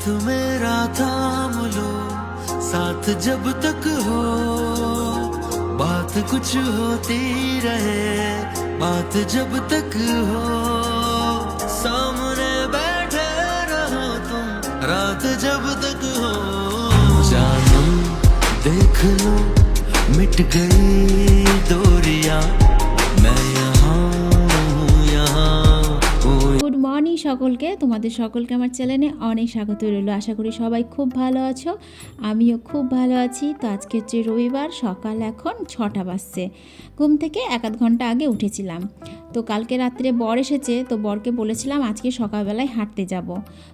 हाथ मेरा थाम लो, साथ जब तक हो, बात कुछ होती रहे, बात जब तक हो। सामने बैठे रहो तुम, रात जब तक हो। जानो, देख लो, मिट गई दूरियाँ, मैं यहाँ মর্নিং সকলকে, তোমাদের সকলকে আমার চ্যানেলে অনেক স্বাগত রইল। আশা করি সবাই খুব ভালো আছো, আমিও খুব ভালো আছি। তো আজকে হচ্ছে রবিবার, সকাল এখন ছটা বাজছে। ঘুম থেকে এক আধ ঘণ্টা আগে উঠেছিলাম। তো কালকে রাত্রে বর এসেছে, তো বরকে বলেছিলাম আজকে সকালবেলায় হাঁটতে যাব।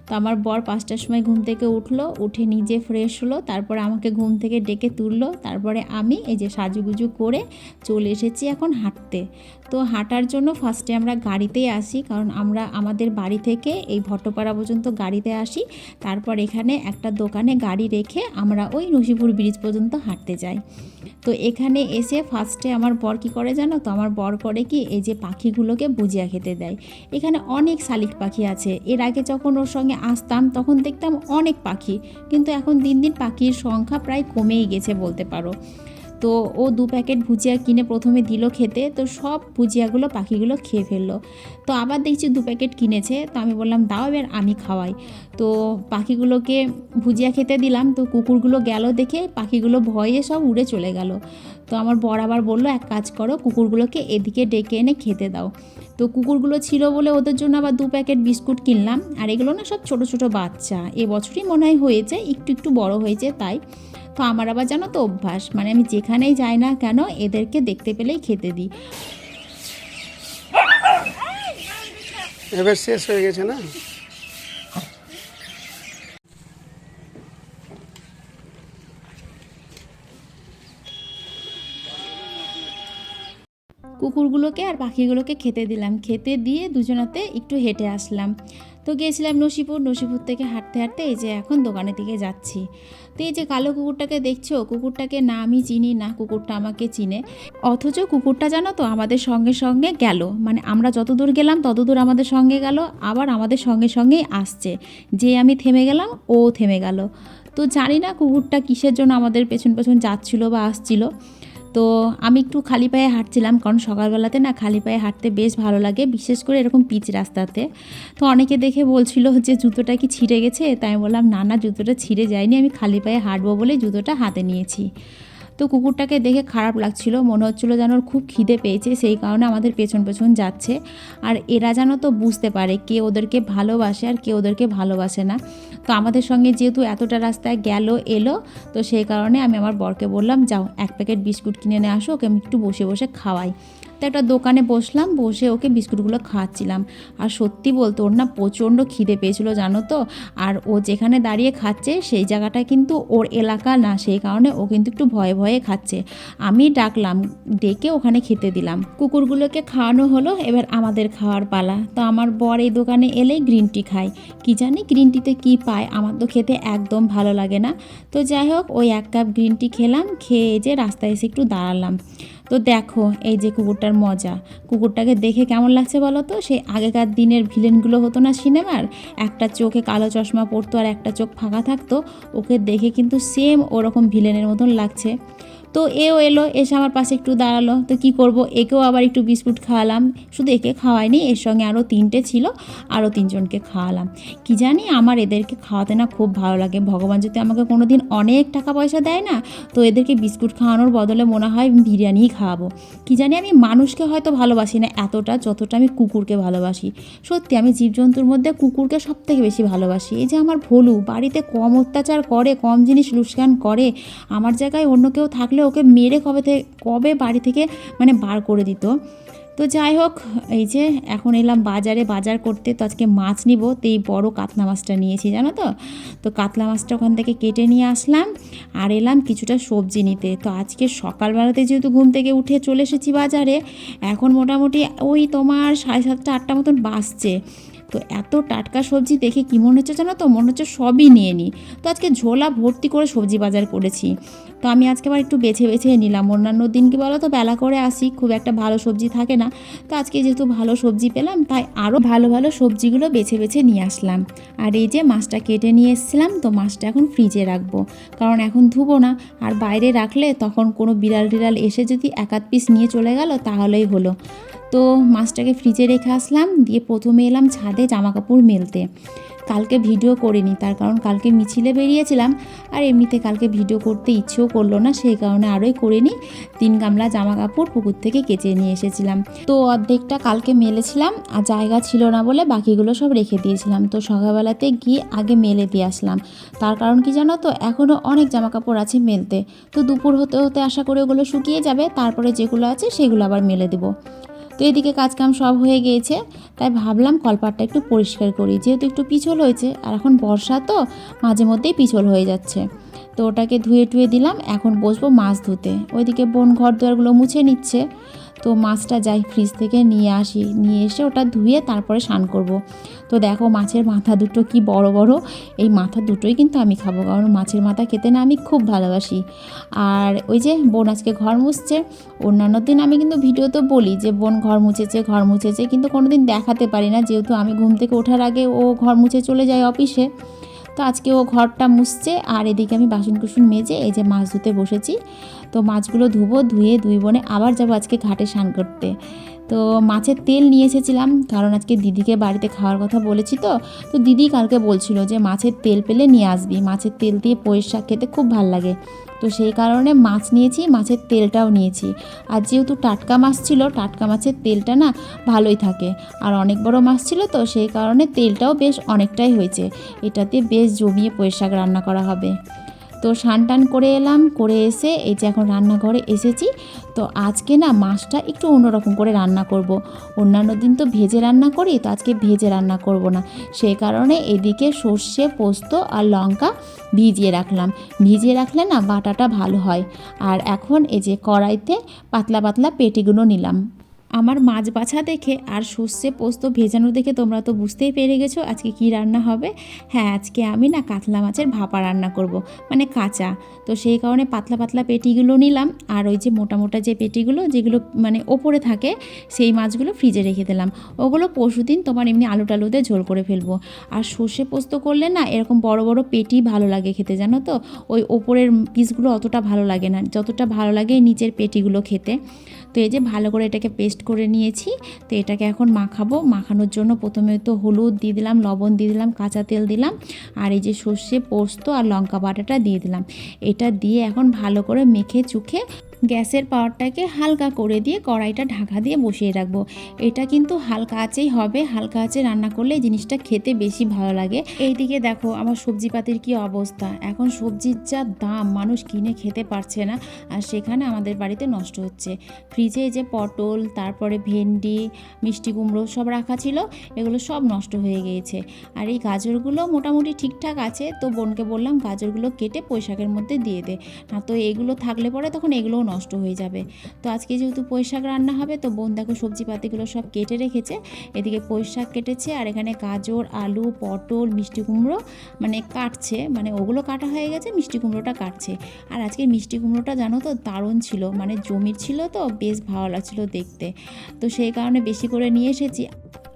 তো আমার বর পাঁচটার সময় ঘুম থেকে উঠল, উঠে নিজে ফ্রেশ হলো, তারপরে আমাকে ঘুম থেকে ডেকে তুললো, তারপরে আমি এই যে সাজুগুজু করে চলে এসেছি এখন হাঁটতে। তো হাঁটার জন্য ফার্স্টে আমরা গাড়িতেই আসি, কারণ আমরা আমাদের বাড়ি থেকে এই ভট্টপাড়া পর্যন্ত গাড়িতে আসি। তারপর এখানে একটা দোকানে গাড়ি রেখে আমরা ওই নসিপুর ব্রিজ পর্যন্ত হাঁটতে যাই। তো এখানে এসে ফার্স্টে আমার বর কী করে জানো তো? আমার বর করে কি এই যে পাখিগুলোকে বুঝিয়া খেতে দেয়। এখানে অনেক শালিক পাখি আছে। এর আগে যখন ওর সঙ্গে আসতাম, তখন দেখতাম অনেক পাখি, কিন্তু এখন দিন দিন পাখির সংখ্যা প্রায় কমেই গেছে বলতে পারো। তো ও দু প্যাকেট ভুজিয়া কিনে প্রথমে দিল খেতে, তো সব ভুজিয়াগুলো, পাখিগুলো খেয়ে ফেলল। তো আবার দেখছি দু প্যাকেট কিনেছে, তো আমি বললাম, দাও এবার আমি খাওয়াই। তো পাখিগুলোকে ভুজিয়া খেতে দিলাম, তো কুকুরগুলো গেল দেখে পাখিগুলো ভয়ে সব উড়ে চলে গেল। তো আমার বর আবার বলল, এক কাজ করো, কুকুরগুলোকে এদিকে ডেকে এনে খেতে দাও। তো কুকুরগুলো ছিল বলে ওদের জন্য আবার দু প্যাকেট বিস্কুট কিনলাম। আর এগুলো না সব ছোট ছোট বাচ্চা। এবছরই মনে হয় হয়েছে, একটু একটু বড় হয়েছে তাই। তো আমার আবার জানো তো অভ্যাস মানে আমি যেখানেই যাই না কেন এদেরকে দেখতে পেলেই খেতে দিই। এবার শেষ হয়ে গেছে না? কুকুরগুলোকে আর পাখিগুলোকে খেতে দিলাম। খেতে দিয়ে দুজনাতে একটু হেঁটে আসলাম। তো গিয়েছিলাম নসিপুর। নসিপুর থেকে হাঁটতে হাঁটতে এই যে এখন দোকানের দিকে যাচ্ছি। তো এই যে কালো কুকুরটাকে দেখছ, কুকুরটাকে না আমি চিনি, না কুকুরটা আমাকে চিনে। অথচ কুকুরটা জানো তো আমাদের সঙ্গে সঙ্গে গেল। মানে আমরা যত দূর গেলাম তত দূর আমাদের সঙ্গে গেল। আবার আমাদের সঙ্গে সঙ্গেই আসছে। যে আমি থেমে গেলাম, ও থেমে গেল। তো জানি না কুকুরটা কিসের জন্য আমাদের পেছন পেছন যাচ্ছিল বা আসছিল। তো আমি একটু খালি পায়ে হাঁটছিলাম, কারণ সকালবেলাতে না খালি পায়ে হাঁটতে বেশ ভালো লাগে, বিশেষ করে এরকম পিচ রাস্তাতে। তো অনেকে দেখে বলছিল যে জুতোটা কি ছিঁড়ে গেছে, তাই বললাম, না না, জুতোটা ছিঁড়ে যায়নি, আমি খালি পায়ে হাঁটবো বলে জুতোটা হাতে নিয়েছি। তো কুকুরটাকে দেখে খারাপ লাগছিল। মনে হচ্ছিল যেন খুব খিদে পেয়েছে, সেই কারণে আমাদের পেছন পেছন যাচ্ছে। আর এরা যেন তো বুঝতে পারে, কে ওদেরকে ভালোবাসে আর কে ওদেরকে ভালোবাসে না। তো আমাদের সঙ্গে যেহেতু এতটা রাস্তায় গেল, এলো, তো সেই কারণে আমি আমার বরকে বললাম, যাও, এক প্যাকেট বিস্কুট কিনে নিয়ে আসো, ওকে আমি একটু বসে বসে খাওয়াই। তো একটা দোকানে বসলাম, বসে ওকে বিস্কুটগুলো খাওয়াচ্ছিলাম আর সত্যি বলতে ওর না প্রচণ্ড খিদে পেয়েছিল, জানো তো? আর ও যেখানে দাঁড়িয়ে খাচ্ছে, সেই জায়গাটা কিন্তু ওর এলাকা না, সেই কারণে ও কিন্তু একটু ভয়ে ভয়ে খাচ্ছে। আমি ডাকলাম, ডেকে ওখানে খেতে দিলাম। কুকুরগুলোকে খাওয়ানো হলো, এবার আমাদের খাওয়ার পালা। তো আমার বর এই দোকানে এলেই গ্রিন টি খায়। কি জানি গ্রিন টিতে কী পায়, আমার তো খেতে একদম ভালো লাগে না। তো যাই হোক, ওই এক কাপ গ্রিন টি খেলাম, খেয়ে যে রাস্তায় এসে একটু দাঁড়ালাম। তো দেখো, এই যে কুকুরটার মজা। কুকুরটাকে দেখে কেমন লাগছে বলো তো? সেই আগেকার দিনের ভিলেনগুলো হতো না সিনেমার? একটা চোখে কালো চশমা পরতো আর একটা চোখ ফাঁকা থাকতো। ওকে দেখে কিন্তু সেম ওরকম ভিলেনের মতন লাগছে। তো এও এলো, এসে আমার পাশে একটু দাঁড়াল। তো কি করব? একেও আবার একটু বিস্কুট খাওয়ালাম। শুধু একে খাওয়াইনি, এর সঙ্গে আরও তিনটে ছিল আরও তিনজনকে খাওয়ালাম। কি জানি আমার এদেরকে খাওয়াতে না খুব ভালো লাগে। ভগবান যদি আমাকে কোনো দিন অনেক টাকা পয়সা দেয় না, তো এদেরকে বিস্কুট খাওয়ানোর বদলে মনে হয় বিরিয়ানিই খাওয়াবো। কি জানি আমি মানুষকে হয়তো ভালোবাসি না এতটা যতটা আমি কুকুরকে ভালোবাসি। সত্যি আমি জীবজন্তুর মধ্যে কুকুরকে সব থেকে বেশি ভালোবাসি। এই যে আমার ভোলু, বাড়িতে কম অত্যাচার করে, কম জিনিস লুস্কান করে, আমার জায়গায় অন্য কেউ থাকলে ওকে মেরে কবে থেকে, কবে বাড়ি থেকে মানে বার করে দিত। তো যাই হোক, এই যে এখন এলাম বাজারে, বাজার করতে তো আজকে মাছ নিব, তো এই বড়ো কাতলা মাছটা নিয়েছি, জানো তো? তো কাতলা মাছটা ওখান থেকে কেটে নিয়ে আসলাম, আর এলাম কিছুটা সবজি নিতে। তো আজকে সকালবেলাতে যেহেতু ঘুম থেকে উঠে চলে এসেছি বাজারে, এখন মোটামুটি ওই তোমার সাড়ে সাতটা, আটটা মতন বাসছে তো এত টাটকা সবজি দেখে কী মনে হচ্ছে জানো তো? মনে হচ্ছে সবই নিয়ে নিই। তো আজকে ঝোলা ভর্তি করে সবজি বাজার করেছি। তো আমি আজকে আবার একটু বেছে বেছে নিলাম। অন্যান্য দিন কি বলো তো, বেলা করে আসি। খুব একটা ভালো সবজি থাকে না। তো আজকে যেহেতু ভালো সবজি পেলাম, তাই আরও ভালো ভালো সবজিগুলো বেছে বেছে নিয়ে আসলাম। আর এই যে মাছটা কেটে নিয়ে এসেছিলাম, তো মাছটা এখন ফ্রিজে রাখব। কারণ এখন ধুবো না। আর বাইরে রাখলে তখন কোনো বিড়াল টিড়াল এসে যদি এক আধ পিস নিয়ে চলে গেল, তাহলেই হলো। তো মাছটাকে ফ্রিজে রেখে আসলাম, দিয়ে প্রথমে এলাম ছাদে জামা কাপড় মেলতে। কালকে ভিডিও করিনি, তার কারণ কালকে মিছিলে বেরিয়েছিলাম, আর এমনিতে কালকে ভিডিও করতে ইচ্ছেও করল না, সেই কারণে আরোই করিনি, তিন গামলা জামা কাপড় পুকুর থেকে কেচে নিয়ে এসেছিলাম। তো অর্ধেকটা কালকে মেলেছিলাম, আর জায়গা ছিল না বলে বাকিগুলো সব রেখে দিয়েছিলাম। তো সকালবেলাতে গিয়ে আগে মেলে দিয়ে আসলাম। তার কারণ কি জানো তো এখনও অনেক জামা কাপড় আছে মেলতে। তো দুপুর হতে হতে আশা করে ওগুলো শুকিয়ে যাবে, তারপরে যেগুলো আছে সেগুলো আবার মেলে দেবো। তো এদিকে কাজকাম সব হয়ে গিয়েছে, তাই ভাবলাম কলপাটটা একটু পরিষ্কার করি। যেহেতু একটু পিছল হয়েছে, আর এখন বর্ষা তো মাঝে মধ্যেই পিছল হয়ে যাচ্ছে। তো ওটাকে ধুয়ে টুয়ে দিলাম, এখন বসবো মাছ ধুতে। ওইদিকে বোন ঘর দুয়ারগুলো মুছে নিচ্ছে। তো মাছটা যাই ফ্রিজ থেকে নিয়ে আসি। নিয়ে এসে ওটা ধুয়ে তারপরে স্নান করব। তো দেখো মাছের মাথা দুটো কি বড় বড়। এই মাথা দুটোই কিন্তু আমি খাব, কারণ মাছের মাথা খেতে না আমি খুব ভালোবাসি। আর ওই যে বোন আজকে ঘর মুছছে, অন্যান্য দিন আমি কিন্তু ভিডিওতে বলি যে, বোন ঘর মুছেছে ঘর মুছেছে। কিন্তু কোনো দিন দেখাতে পারি না, যেহেতু আমি ঘুম থেকে ওঠার আগে ও ঘর মুছে চলে যায় অফিসে তো আজকে ও ঘরটা মুছছে, আর এদিকে আমি বাসন কুসুন মেজে এই যে মাছ ধুতে বসেছি। তো মাছগুলো ধুবো, ধুয়ে দুই বোনে আবার যাব আজকে ঘাটে স্নান করতে। তো মাছের তেল নিয়ে এসেছিলাম, কারণ আজকে দিদিকে বাড়িতে খাওয়ার কথা বলেছি তো। তো দিদি কালকে বলছিল যে মাছের তেল পেলে নিয়ে আসবি, মাছের তেল দিয়ে পয়ের শাক খেতে খুব ভালো লাগে। তো সেই কারণে মাছ নিয়েছি, মাছের তেলটাও নিয়েছি। আর যেহেতু টাটকা মাছ ছিল, টাটকা মাছের তেলটা না ভালোই থাকে। আর অনেক বড় মাছ ছিল তো সেই কারণে তেলটাও বেশ অনেকটাই হয়েছে। এটাতে বেশ জমিয়ে শাক রান্না করা হবে। তো স্নান টান করে এলাম, করে এসে এই যে এখন রান্নাঘরে এসেছি। তো আজকে না মাছটা একটু অন্যরকম করে রান্না করব। অন্যান্য দিন তো ভেজে রান্না করি, তো আজকে ভেজে রান্না করব না। সেই কারণে এদিকে সর্ষে, পোস্ত আর লঙ্কা ভিজিয়ে রাখলাম। ভিজিয়ে রাখলে না বাটাটা ভালো হয়। আর এখন এই যে কড়াইতে পাতলা পাতলা পেটিগুলো নিলাম। আমার মাছ বাছা দেখে আর সর্ষে পোস্ত ভেজানো দেখে তোমরা তো বুঝতেই পেরে গেছো আজকে কি রান্না হবে। হ্যাঁ আজকে আমি না কাতলা মাছের ভাপা রান্না করব মানে কাঁচা। তো সেই কারণে পাতলা পাতলা পেটিগুলো নিলাম আর ওই যে মোটা মোটা যে পেটিগুলো, যেগুলো মানে ওপরে থাকে, সেই মাছগুলো ফ্রিজে রেখে দিলাম। ওগুলো পরশু দিন তোমার এমনি আলু টালুতে ঝোল করে ফেলব। আর সর্ষে পোস্ত করলে না এরকম বড় বড় পেটি ভালো লাগে খেতে, জানো তো? ওই ওপরের পিসগুলো অতটা ভালো লাগে না, যতটা ভালো লাগে নিচের পেটিগুলো খেতে। তো এই যে ভালো করে এটাকে পেস্ট করে নিয়েছি। তো এটাকে এখন মাখাবো। মাখানোর জন্য প্রথমে তো হলুদ দিয়ে দিলাম, লবণ দিয়ে দিলাম, কাঁচা তেল দিলাম, আর এই যে সর্ষে, পোস্ত আর লঙ্কা বাটাটা দিয়ে দিলাম। এটা দিয়ে এখন ভালো করে মেখে চুখে গ্যাসের পাওয়ারটাকে হালকা করে দিয়ে কড়াইটা ঢাকা দিয়ে বসিয়ে রাখব। এটা কিন্তু হালকা আঁচেই হবে, হালকা আঁচে রান্না করলে এই জিনিসটা খেতে বেশি ভালো লাগে। এইদিকে দেখো আমার সবজিপাতির কি অবস্থা। এখন সবজির যা দাম মানুষ কিনে খেতে পারছে না, আর সেখানে আমাদের বাড়িতে নষ্ট হচ্ছে। ফ্রিজে যে পটল, তারপরে ভেন্ডি, মিষ্টি কুমড়ো সব রাখা ছিল, এগুলো সব নষ্ট হয়ে গিয়েছে। আর এই গাজরগুলো মোটামুটি ঠিকঠাক আছে, তো বোনকে বললাম গাজরগুলো কেটে পোশাকের মধ্যে দিয়ে দে। না তো এগুলো থাকলে পরে তখন এগুলোও নষ্ট হয়ে যাবে। তো আজকে যেহেতু পুঁই রান্না হবে, তো বোন দেখো সবজিপাতিগুলো সব কেটে রেখেছে। এদিকে পুঁই কেটেছে, আর এখানে গাজর, আলু, পটল, মিষ্টি কুমড়ো মানে কাটছে। মানে ওগুলো কাটা হয়ে গেছে, মিষ্টি কুমড়োটা কাটছে। আর আজকে মিষ্টি কুমড়োটা জানো তো দারুণ ছিল মানে জমির ছিল তো, বেশ ভালো লাগছিল দেখতে। তো সেই কারণে বেশি করে নিয়ে এসেছি।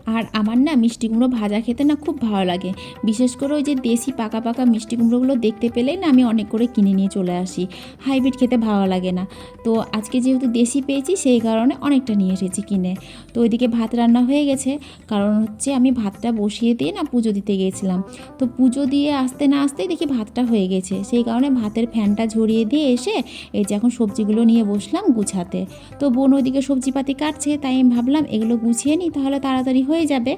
আর আমার না মিষ্টি কুমড়ো ভাজা খেতে না খুব ভালো লাগে। বিশেষ করে ওই যে দেশি পাকা পাকা মিষ্টি কুমড়োগুলো দেখতে পেলেই না আমি অনেক করে কিনে নিয়ে চলে আসি। হাইব্রিড খেতে ভালো লাগে না। তো আজকে যেহেতু দেশি পেয়েছি, সেই কারণে অনেকটা নিয়ে এসেছি কিনে। তো ওইদিকে ভাত রান্না হয়ে গেছে। কারণ হচ্ছে আমি ভাতটা বসিয়ে দিয়ে না পুজো দিতে গিয়েছিলাম তো পুজো দিয়ে আসতে না আসতেই দেখি ভাতটা হয়ে গেছে। সেই কারণে ভাতের ফ্যানটা ঝরিয়ে দিয়ে এসে এই যে এখন সবজিগুলো নিয়ে বসলাম গুছাতে। তো বোন ওইদিকে সবজিপাতি কাটছে, তাই আমি ভাবলাম এগুলো গুছিয়ে নিই, তাহলে তাড়াতাড়ি হয়ে যাবে।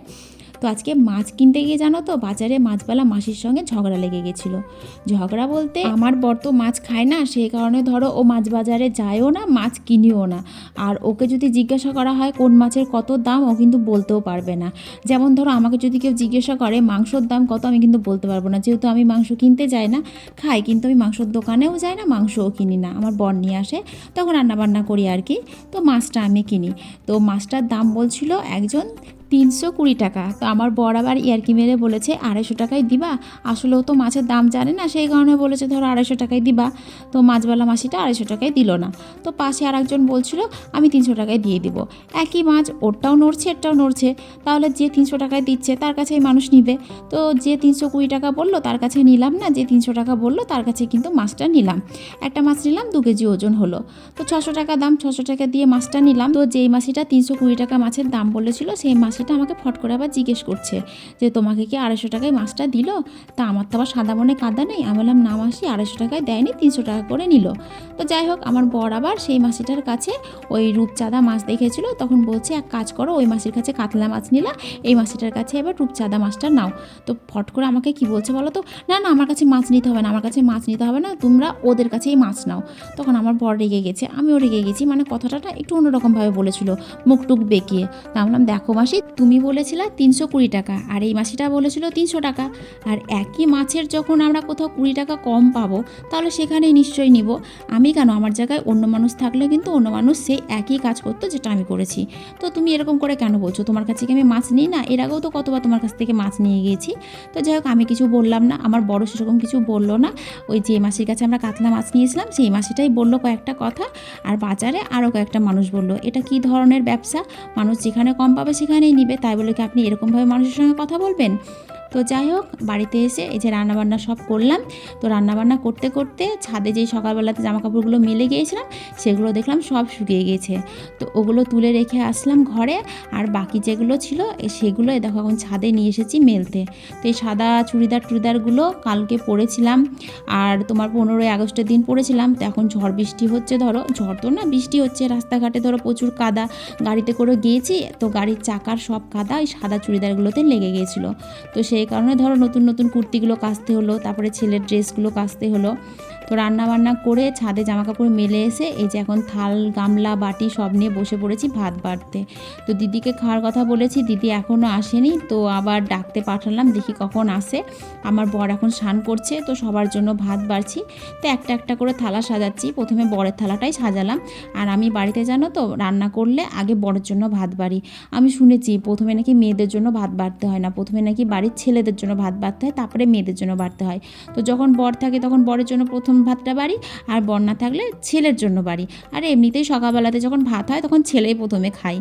তো আজকে মাছ কিনতে গিয়ে জানো তো, বাজারে মাছবালা মাসির সঙ্গে ঝগড়া লেগে গেছিল। ঝগড়া বলতে আমার বর তো মাছ খায় না সেই কারণে ধরো ও মাছ বাজারে যায়ও না, মাছ কিনিও না। আর ওকে যদি জিজ্ঞাসা করা হয় কোন মাছের কত দাম, ও কিন্তু বলতেও পারবে না। যেমন ধরো আমাকে যদি কেউ জিজ্ঞাসা করে মাংসর দাম কত, আমি কিন্তু বলতে পারব না। যেহেতু আমি মাংস কিনতে যাই না, খাই, কিন্তু আমি মাংসর দোকানেও যাই না, মাংসও কিনি না। আমার বর নিয়ে আসে, তখন রান্নাবান্না করি আর কি। তো মাছটা আমি কিনি। তো মাছটার দাম বলছিল একজন তিনশো কুড়ি টাকা। তো আমার বর আবার ইয়ারকি মেরে বলেছে, আড়াইশো টাকায় দিবা। আসলে ও তো মাছের দাম জানে না, সেই কারণে বলেছে, ধরো আড়াইশো টাকায় দিবা। তো মাছওয়ালা মাসিটা আড়াইশো টাকায় দিল না। তো পাশে আর একজন বলছিল, আমি তিনশো টাকায় দিয়ে দিব। একই মাছ, ওরটাও নড়ছে, এরটাও নড়ছে। তাহলে যে তিনশো টাকায় দিচ্ছে, তার কাছেই মানুষ নিবে। তো যে তিনশো কুড়ি টাকা বলল, তার কাছে নিলাম না, যে তিনশো টাকা বলল, তার কাছে কিন্তু মাছটা নিলাম। একটা মাছ নিলাম, দু কেজি ওজন হলো। তো ছশো টাকা দাম, ছশো টাকা দিয়ে মাছটা নিলাম। তো যেই মাসিটা তিনশো কুড়ি টাকা মাছের দাম বলেছিল, সেই মাসিটা আমাকে ফট করে আবার জিজ্ঞেস করছে যে, তোমাকে কি আড়াইশো টাকায় মাছটা দিল? তা আমার তো আবার সাদা মনে কাদা নেই। আমি বললাম, না মাসি, আড়াইশো টাকায় দেয়নি, তিনশো টাকা করে নিল। তো যাই হোক, আমার বর আবার সেই মাসিটার কাছে ওই রূপচাঁদা মাছ দেখেছিল। তখন বলছে, এক কাজ করো, ওই মাসির কাছে কাতলা মাছ নিলা, এই মাসিটার কাছে এবার রূপচাঁদা মাছটা নাও। তো ফট করে আমাকে কি বলছে বলো তো? না না, আমার কাছে মাছ নিতে হবে না, আমার কাছে মাছ নিতে হবে না, তোমরা ওদের কাছেই মাছ নাও। তখন আমার বর রেগে গেছে, আমিও রেগে গেছি মানে কথাটা একটু অন্যরকমভাবে বলেছিল, মুখ টুক বেঁকিয়ে। তা বললাম, দেখো মাসি তুমি বলেছিলে তিনশো কুড়ি টাকা, আর এই মাসিটা বলেছিল তিনশো টাকা। আর একই মাছের যখন আমরা কোথাও কুড়ি টাকা কম পাবো, তাহলে সেখানেই নিশ্চয়ই নিব। আমি কেন? আমার জায়গায় অন্য মানুষ থাকলে কিন্তু অন্য মানুষ সেই একই কাজ করতো যেটা আমি করেছি। তো তুমি এরকম করে কেন বলছো? তোমার কাছে কি আমি মাছ নিই না? এর আগেও তো কতবার তোমার কাছ থেকে মাছ নিয়ে গিয়েছি। তো যাই হোক, আমি কিছু বললাম না। আমার বড় সেরকম কিছু বলল না। ওই যে মাসির কাছে আমরা কাতলা মাছ নিয়েছিলাম, সেই মাসিটাই বলল কয়েকটা কথা। আর বাজারে আরও কয়েকটা মানুষ বলল, এটা কি ধরনের ব্যবসা? মানুষ যেখানে কম পাবে সেখানেই নিবে তাই বলে কি আপনি এরকমভাবে মানুষের সঙ্গে কথা বলবেন? তো যাই হোক, বাড়িতে এসে এই যে রান্নাবান্না সব করলাম। তো রান্নাবান্না করতে করতে ছাদে যেই সকালবেলাতে জামা কাপড়গুলো মেলে গিয়েছিলাম, সেগুলো দেখলাম সব শুকিয়ে গিয়েছে। তো ওগুলো তুলে রেখে আসলাম ঘরে, আর বাকি যেগুলো ছিল সেগুলো দেখো এখন ছাদে নিয়ে এসেছি মেলতে। তো এই সাদা চুড়িদার টুড়িদারগুলো কালকে পরেছিলাম, আর তোমার পনেরোই আগস্টের দিন পরেছিলাম। তো এখন ঝড় বৃষ্টি হচ্ছে ধরো, ঝড় তো না, বৃষ্টি হচ্ছে, রাস্তাঘাটে ধরো প্রচুর কাদা, গাড়িতে করে গিয়েছি, তো গাড়ির চাকার সব কাদা এই সাদা চুড়িদারগুলোতে লেগে গিয়েছিল। তো সেই কারণে ধরো নতুন নতুন কুর্তিগুলো কাচতে হলো তারপরে ছেলের ড্রেসগুলো কাচতে হলো। তো রান্না বান্না করে ছাদে জামা কাপড় মেলে এসে এই যে এখন থাল, গামলা, বাটি সব নিয়ে বসে পড়েছি ভাত বাড়তে তো দিদিকে খাওয়ার কথা বলেছি, দিদি এখনও আসেনি, তো আবার ডাকতে পাঠালাম, দেখি কখন আসে। আমার বর এখন স্নান করছে, তো সবার জন্য ভাত বাড়ছি। তো একটা একটা করে থালা সাজাচ্ছি, প্রথমে বরের থালাটাই সাজালাম। আর আমি বাড়িতে জানো তো, রান্না করলে আগে বরের জন্য ভাত বাড়ি। আমি শুনেছি প্রথমে নাকি মেয়েদের জন্য ভাত বাড়তে হয় না, প্রথমে নাকি বাড়ির ছেলেদের জন্য ভাত বাড়তে হয়, তারপরে মেয়েদের জন্য বাড়তে হয়। তো যখন বর থাকে তখন বরের জন্য প্রথম ভাতটা বাড়ি আর বন্যা থাকলে ছেলের জন্য বাড়ি। আর এমনিতেই সকালবেলাতে যখন ভাত হয় তখন ছেলেই প্রথমে খায়।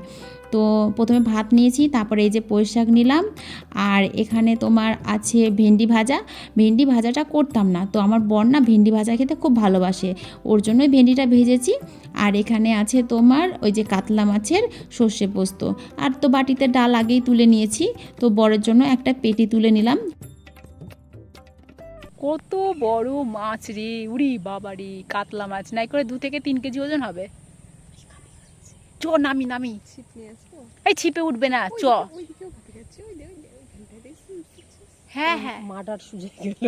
তো প্রথমে ভাত নিয়েছি, তারপরে এই যে পুঁই শাক নিলাম। আর এখানে তোমার আছে ভেন্ডি ভাজা। ভেন্ডি ভাজাটা করতাম না। তো আমার বর না ভেন্ডি ভাজা খেতে খুব ভালোবাসে। ওর জন্যই ভেন্ডিটা ভেজেছি। আর এখানে আছে তোমার ওই যে কাতলা মাছের সর্ষে পোস্ত। আর তো বাটিতে ডাল আগেই তুলে নিয়েছি। তো বরের জন্য একটা পেটি তুলে নিলাম। কত বড় মাছ রে উড়ি বাবারি কাতলা মাছ। নাই করে দু থেকে তিন কেজি ওজন হবে। চ নামি নামি। এই ছিপে উঠবে না চ। হ্যাঁ হ্যাঁ। মার্ডার সুযোগ গেল।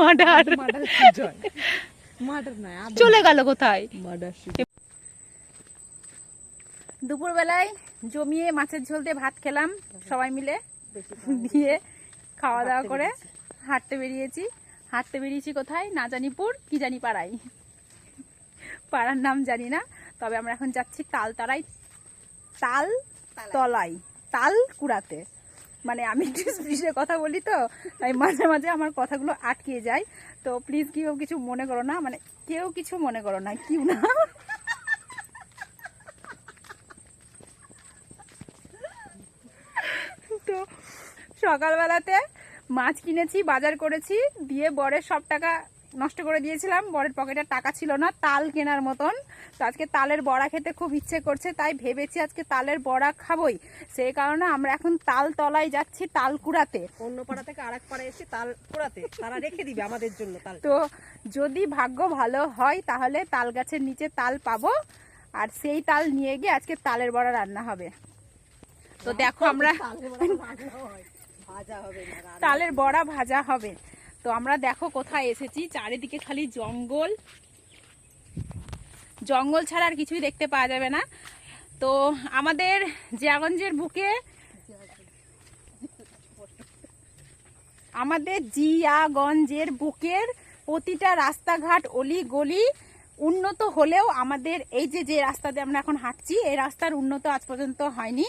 মার্ডার মার্ডার সুযোগ মার্ডার নয় চলে গেল কোথায়? মার্ডার দুপুরবেলায় জমিয়ে মাছের ঝোল দিয়ে ভাত খেলাম সবাই মিলে। দিয়ে খাওয়া দাওয়া করে হাঁটতে বেরিয়েছি। হাঁটতে বেরিয়েছি কোথায়? না জানিপুর কি জানি পাড়াই পাড়ার নাম জানি না তবে আমরা এখন যাচ্ছি তালতারাই তাল তলাই তাল কুড়াতে। মানে আমি একটু স্পিডে কথা বলি তো তাই মাঝে মাঝে আমার কথাগুলো আটকে যায়। তো প্লিজ কেউ কিছু মনে করো না মানে কেউ কিছু মনে করো না কিউ না তো সকালবেলাতে মাছ কিনেছি বাজার করেছি দিয়ে বরের সব টাকা নষ্ট করে দিয়েছিলাম। বরের পকেটে টাকা ছিল না তাল কেনার মতন। তো আজকে তালের বড়া খেতে খুব ইচ্ছে করছে তাই ভেবেছি আজকে তালের বড়া খাবই। সেই কারণে আমরা এখন তাল তলায় যাচ্ছি তাল কুড়াতে। অন্য পাড়া থেকে আরেক পাড়া এসে তাল কুড়াতে। তারা রেখে দিবে আমাদের জন্য তাল। তো যদি ভাগ্য ভালো হয় তাহলে তাল গাছের নিচে তাল পাবো। আর সেই তাল নিয়ে গিয়ে আজকে তালের বড়া রান্না হবে। তো দেখো আমরা। তালের বড়া ভাজা হবে। তো আমরা দেখো কোথায় এসেছি। চারিদিকে খালি জঙ্গল। জঙ্গল ছাড়া আর কিছুই দেখতে পাওয়া যাবে না। তো আমাদের জিয়াগঞ্জের বুকে আমাদের জিয়াগঞ্জের বুকের প্রতিটা রাস্তাঘাট অলি গলি উন্নত হলেও আমাদের এই যে যে রাস্তাতে আমরা এখন হাঁটছি, এই রাস্তার উন্নত আজ পর্যন্ত হয়নি।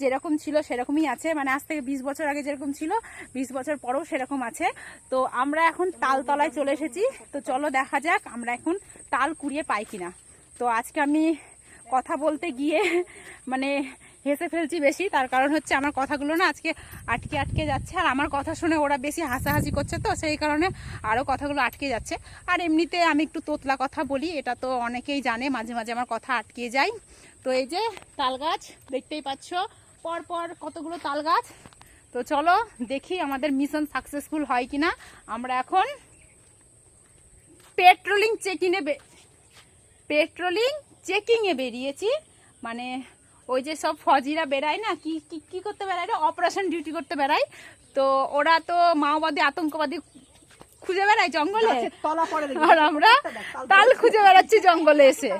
যেরকম ছিল সেরকমই আছে। মানে আজ থেকে বিশ বছর আগে যেরকম ছিল, বিশ বছর পরেও সেরকম আছে। তো আমরা এখন তালতলায় চলে এসেছি। তো চলো দেখা যাক আমরা এখন তাল কুড়িয়ে পাই কিনা। তো আজকে আমি কথা বলতে গিয়ে মানে হেসে ফেলছি বেশি। তার কারণ হচ্ছে আমার কথাগুলো না আজকে আটকে আটকে যাচ্ছে। আর আমার কথা শুনে ওরা বেশি হাসাহাসি করছে তো, সেই কারণে আরও কথাগুলো আটকে যাচ্ছে। আর এমনিতে আমি একটু তোতলা কথা বলি, এটা তো অনেকেই জানে, মাঝে মাঝে আমার কথা আটকে যায়। তো এই যে তাল গাছ, দেখতেই পাচ্ছ। পর পর কতগুলো তাল গাছ তো চলো দেখি আমাদের মিশন সাকসেসফুল হয় কিনা। আমরা এখন পেট্রোলিং চেকিংয়ে পেট্রোলিং চেকিংয়ে বেরিয়েছি। মানে ওই যে সব ফজিরা বেড়ায় না কি কি কি করতে বেড়ায় রে? অপারেশন ডিউটি করতে বেড়ায়। তো ওরা তো মাওবাদী আতঙ্কবাদী খুঁজে বেড়ায় জঙ্গলে? আর আমরা তাল খুঁজে বেড়াচ্ছি জঙ্গলে এসে।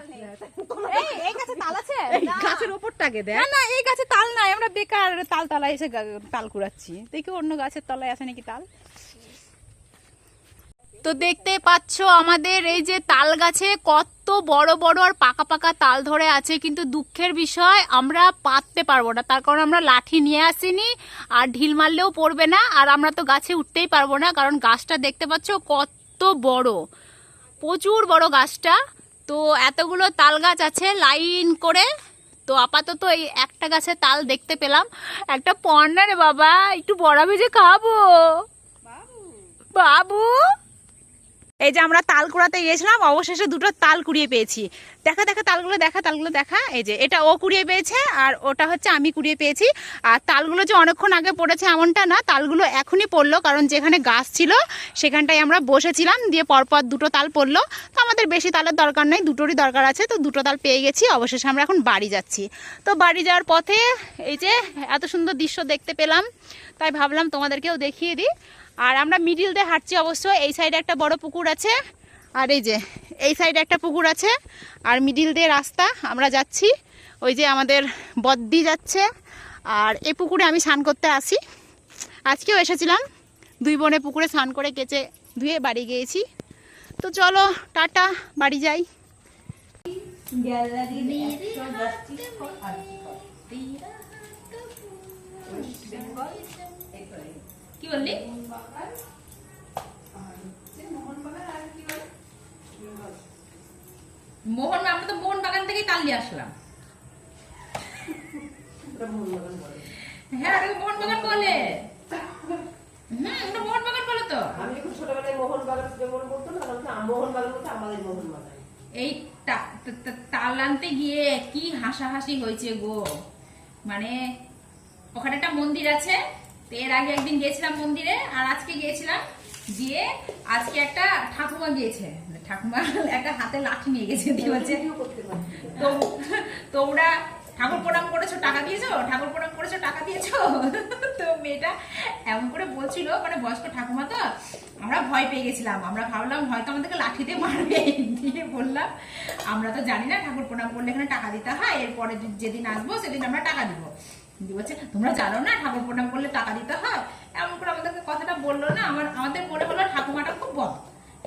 এই গাছের ওপরটাকে দেখ। না না এই গাছে তাল নাই আমরা বেকার তাল তলায় এসে তাল কুড়াচ্ছি। দেখি অন্য গাছের তলায় আছে নাকি তাল। তো দেখতে পাচ্ছ আমাদের এই যে তাল গাছে কত বড় বড় আর পাকা পাকা তাল ধরে আছে কিন্তু দুঃখের বিষয় আমরা পাততে পারব না। তার কারণ আমরা লাঠি নিয়ে আসিনি আর ঢিল মারলেও পড়বে না আর আমরা তো গাছে উঠতেই পারব না কারণ গাছটা দেখতে পাচ্ছ কত বড়। প্রচুর বড় গাছটা। তো এতগুলো তাল গাছ আছে লাইন করে। তো আপাতত এই একটা গাছে তাল দেখতে পেলাম। একটা পর্না রে বাবা একটু বড়াবে যে খাব। বাবু? এই যে আমরা তাল কুড়াতে গিয়েছিলাম, অবশেষে দুটো তাল কুড়িয়ে পেয়েছি। দেখা দেখা, তালগুলো দেখা তালগুলো দেখা। এই যে এটা ও কুড়িয়ে পেয়েছে আর ওটা হচ্ছে আমি কুড়িয়ে পেয়েছি। আর তালগুলো যে অনেকক্ষণ আগে পড়েছে এমনটা না, তালগুলো এখনই পড়ল, কারণ যেখানে গাছ ছিল সেখানটায় আমরা বসেছিলাম, দিয়ে পরপর দুটো তাল পড়ল। তো আমাদের বেশি তালের দরকার নেই, দুটোরই দরকার আছে। তো দুটো তাল পেয়ে গেছি, অবশেষে আমরা এখন বাড়ি যাচ্ছি। তো বাড়ি যাওয়ার পথে এই যে এত সুন্দর দৃশ্য দেখতে পেলাম, তাই ভাবলাম তোমাদেরকেও দেখিয়ে দিই। আর আমরা মিডিল দিয়ে হাঁটছি অবশ্য এই সাইডে একটা বড় পুকুর আছে। আর এই যে এই সাইডে একটা পুকুর আছে। আর মিডিল দিয়ে রাস্তা আমরা যাচ্ছি। ওই যে আমাদের বদ্দি যাচ্ছে। আর এই পুকুরে আমি স্নান করতে আসি। আজকেও এসেছিলাম। দুই বোনে পুকুরে স্নান করে কেচে ধুয়ে বাড়ি গিয়েছি। তো চলো টাটা বাড়ি যাই। কি বললি? মোহন আমরা তো মোহন বাগান থেকেই তাল নিয়ে আসলাম। হ্যাঁ ওটাকে মোহন বাগান বলে। হুম ওটা মোহন বাগান বলে তো। আমি যখন ছোটবেলায় মোহন বাগান যেমন বলতো না মোহন বাগান বলতে আমাদের মোহন বাগান। এই তা- তা- তা- তাল আনতে গিয়ে কি হাসাহাসি হয়েছে গো। মানে ওখানে একটা মন্দির আছে তো এর আগে একদিন গিয়েছিলাম মন্দিরে আর আজকে গিয়েছিলাম গিয়ে আজকে একটা ঠাকুমা গিয়েছে। ঠাকুমা একটা হাতে লাঠি নিয়ে গেছে দিয়ে বলছে তো তোমরা ঠাকুর প্রণাম করেছ টাকা দিয়েছ? ঠাকুর প্রণাম করেছ টাকা দিয়েছ? তো মেয়েটা এমন করে বলছিল মানে বয়স্ক ঠাকুমা তো আমরা ভয় পেয়ে গেছিলাম। আমরা ভাবলাম হয়তো আমাদেরকে লাঠি দিয়ে মারবে। দিয়ে বললাম আমরা তো জানি না ঠাকুর প্রণাম করলে এখানে টাকা দিতে হয়। এরপরে যেদিন আসব সেদিন আমরা টাকা দিব। বলছে তোমরা জানো না ঠাকুর প্রণাম করলে টাকা দিতে হয়? এমন করে আমাদেরকে কথাটা বলল না। আমার আমাদের মনে হলো ঠাকুমাটা খুব বদ।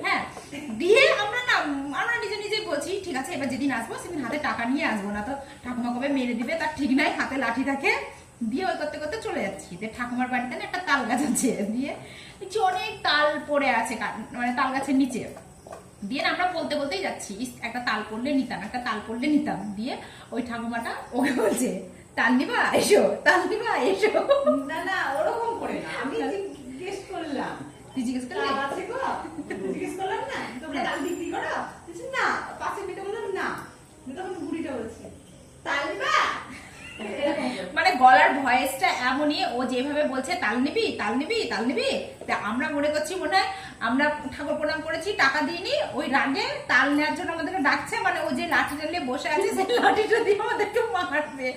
হ্যাঁ দিয়ে আমরা না আমরা নিজে নিজেই বলছি ঠিক আছে এবার যেদিন আসব সেদিন হাতে টাকা নিয়ে আসব না তো ঠাকুমা কবে মেরে দিবে তার ঠিক নাই হাতে লাঠি থাকে। দিয়ে ওই করতে করতে চলে যাচ্ছি। দিয়ে ঠাকুমার বাড়িতে না একটা তাল গাছ আছে দিয়ে দেখছি অনেক তাল পড়ে আছে মানে তাল গাছের নিচে। দিয়ে না আমরা বলতে বলতেই যাচ্ছি একটা তাল পড়লে নিতাম একটা তাল পড়লে নিতাম। দিয়ে ওই ঠাকুমাটা ওকে বলছে তাল নিবা এসো তাল নিবা এসো। না না ওরকম করে না আমি জিজ্ঞেস করলাম। তুই জিজ্ঞেস করলি? তাল আছে গো? জিজ্ঞেস করলাম না তোমরা তাল বিক্রি করো? না পাশে মেয়েটা বললাম না দিয়ে তখন বুড়িটা বলছে তাল নিবা এরকম করে। মানে গলার ভয়েসটা এমনই ও যেভাবে বলছে তাল নিবি তাল নিবি তাল নিবি। তা আমরা মনে করছি মনে হয় আমরা ঠাকুর প্রণাম করেছি টাকা দিইনি ওই রাগে তাল নেওয়ার জন্য আমাদেরকে ডাকছে মানে ও যে লাঠিটা নিয়ে বসে আছে সেই লাঠিটা দিয়ে আমাদেরকে মারবে।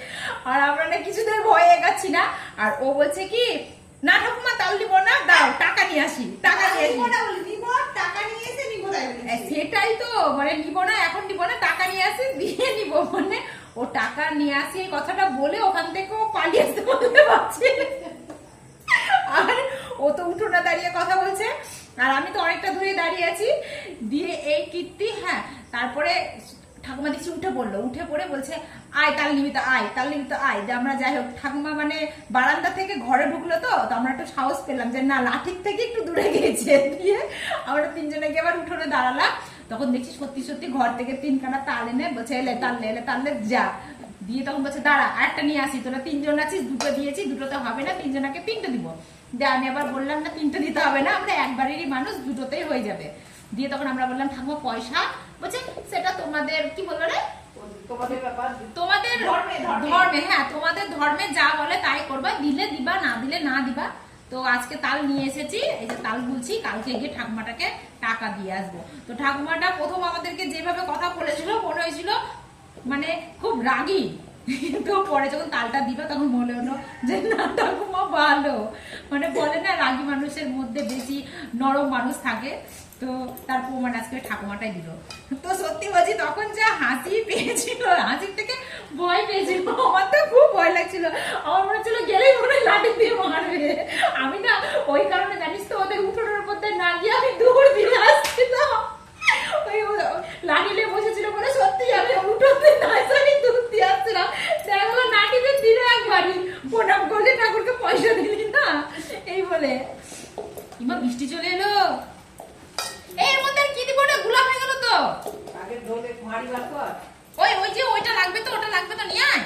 আর আমরা না কিছুতেই ভয়ে গেছি না। আর ও বলছে কি না ঠাকুমা তাল দিব না দাও টাকা নিয়ে আসি টাকা নিয়ে আসি। না বলি, নিবো, টাকা নিয়ে এসে নিবো সেটাই তো মানে নিব না এখন নিব না টাকা নিয়ে আসি দিয়ে নিব মানে ও টাকা নিয়ে আসি, এই কথাটা বলে ওখান থেকে ও পালিয়ে আসতে বলতে পারছি। আর ও তো উঠোনা দাঁড়িয়ে কথা বলছে। আর আমি তো অনেকটা দূরে দাঁড়িয়ে আছি। দিয়ে এই কীর্তি হ্যাঁ তারপরে ঠাকুমা দিচ্ছি উঠে পড়ল। উঠে পড়ে বলছে, আয় তাল নিবি তো, আয়, তাল নিবি তো, আয়। যে আমরা যাই হোক, ঠাকুমা মানে বারান্দা থেকে ঘরে ঢুকলো তো তো আমরা একটু সাহস পেলাম যে না, লাঠির থেকে একটু দূরে গিয়েছে। দিয়ে আমরা তিনজনে গিয়ে আবার উঠোনে দাঁড়ালাম। তখন দেখছি সত্যি সত্যি ঘর থেকে তিনখানা তাল এনে বলছে এলে তাল নে, এলে তাল নে, যা। দিয়ে তখন বলছে দাঁড়া আরেকটা নিয়ে আসি তোরা তিনজন আছিস দুটো দিয়েছি দুটো তো হবে না তিনজনকে তিনটে দিব। দিয়ে আমি আবার বললাম না তিনটে দিতে হবে না আমরা একবারেরই মানুষ দুটোতেই হয়ে যাবে। দিয়ে তখন আমরা বললাম ঠাকুমা পয়সা। বলছে সেটা তোমাদের কি বলল রে? তোমাদের। ধর্মে হ্যাঁ তোমাদের ধর্মে যা বলে তাই করবা দিলে দিবা না দিলে না দিবা। তো আজকে তাল নিয়ে এসেছি, এই যে তাল বলছি কালকে গিয়ে ঠাকুমাটাকে টাকা দিয়ে আসব। তো ঠাকুমাটা প্রথম আমাদেরকে যেভাবে কথা বলেছিল, মনে হয়েছিল মানে খুব রাগি। তো পরে যখন তালটা দিবা, তখন মনে হলো যে, না, ঠাকুমা, ভালো। মানে বলে না, রাগি মানুষের মধ্যে বেশি নরম মানুষ থাকে। তো তার প্রমাণ আজকে ঠাকুমাটাই দিল। তো সত্যি বলছি, তখন যা হাসি পেয়েছিল, হাসির থেকে ভয় পেয়েছিল, আমার তো খুব ভয় লাগছিল। আমার মনে হচ্ছিল, গেলেই মনে হয় লাঠি দিয়ে মারবে। আমি না, ওই কারণে জানিস তো, ওদের উঠোনের দিয়ে না গিয়ে আমি দৌড় দিয়ে আসছিলাম। ওই লাঠিলে বসেছিল বলে সত্যি আমি উঠোতে না আমি দুধ দিয়ে আসছিলাম। দেখো নাটিতে দিল একবারই। প্রণাম করলে ঠাকুরকে পয়সা দিলি না? এই বলে। ইমা বৃষ্টি চলে এলো এর মধ্যে আর কি দিব ওটা গুলা হয়ে গেল তো আগে ধরে মারি বার কর ওই ওই যে ওইটা লাগবে তো ওটা লাগবে তো নিয়ে আয়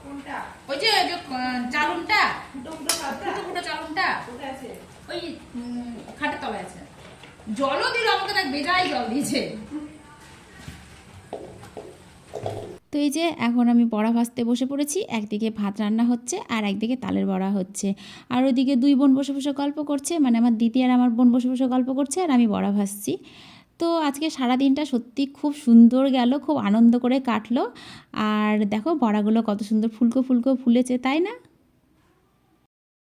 কোনটা ওই যে ওই যে আহ, চালুনটা ফুটো ফুটো কাপটা ফুটো ফুটো চালুনটা কোথায় আছে ওই উম, খাটের তলায় আছে জলও দিল আমাকে দেখ বেজায় জল দিয়েছে তো এই যে এখন আমি বড়া ভাজতে বসে পড়েছি, একদিকে ভাত রান্না হচ্ছে আর একদিকে তালের বড়া হচ্ছে। আর ওদিকে দুই বোন বসে বসে গল্প করছে মানে আমার দিদি আর আমার বোন বসে বসে গল্প করছে আর আমি বড়া ভাজছি। তো আজকে সারা দিনটা সত্যি খুব সুন্দর গেল, খুব আনন্দ করে কাটলো। আর দেখো বড়াগুলো কত সুন্দর ফুলকো ফুলকো ফুলেছে, তাই না?